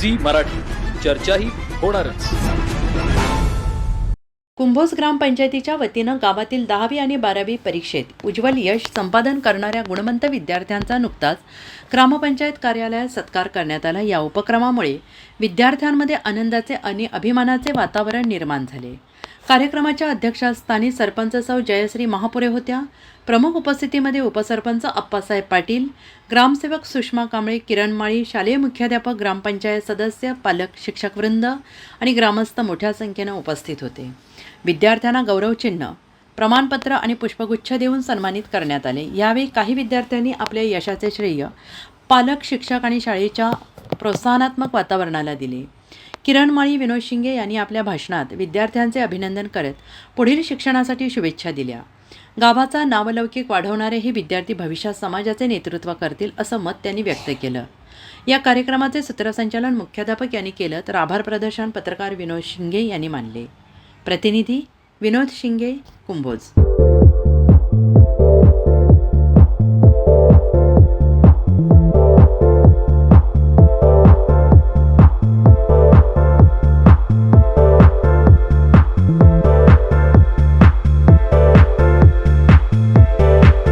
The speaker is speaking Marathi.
झी मराठी. चर्चाही होणारच. कुंभोज ग्रामपंचायतीच्या वतीनं गावातील दहावी आणि बारावी परीक्षेत उज्ज्वल यश संपादन करणाऱ्या गुणवंत विद्यार्थ्यांचा नुकताच ग्रामपंचायत कार्यालयात सत्कार करण्यात आला. या उपक्रमामुळे विद्यार्थ्यांमध्ये आनंदाचे आणि अभिमानाचे वातावरण निर्माण झाले. कार्यक्रमाच्या अध्यक्षस्थानी सरपंच सौ जयश्री महापुरे होत्या. प्रमुख उपस्थितीमध्ये उपसरपंच अप्पासाहेब पाटील ग्रामसेवक सुषमा कांबळे किरण माळी शालेय मुख्याध्यापक ग्रामपंचायत सदस्य पालक शिक्षकवृंद आणि ग्रामस्थ मोठ्या संख्येनं उपस्थित होते. विद्यार्थ्यांना गौरवचिन्ह प्रमाणपत्र आणि पुष्पगुच्छ देऊन सन्मानित करण्यात आले. यावेळी काही विद्यार्थ्यांनी आपले यशाचे श्रेय पालक शिक्षक आणि शाळेच्या प्रोत्साहनात्मक वातावरणाला दिले. किरण माळी विनोद शिंगे यांनी आपल्या भाषणात विद्यार्थ्यांचे अभिनंदन करत पुढील शिक्षणासाठी शुभेच्छा दिल्या. गावाचा नावलौकिक वाढवणारे हे विद्यार्थी भविष्यात समाजाचे नेतृत्व करतील असं मत त्यांनी व्यक्त केलं. या कार्यक्रमाचे सूत्रसंचालन मुख्याध्यापक यांनी केलं तर आभार प्रदर्शन पत्रकार विनोद शिंगे यांनी मानले. प्रतिनिधी विनोद शिंगे कुंभोज.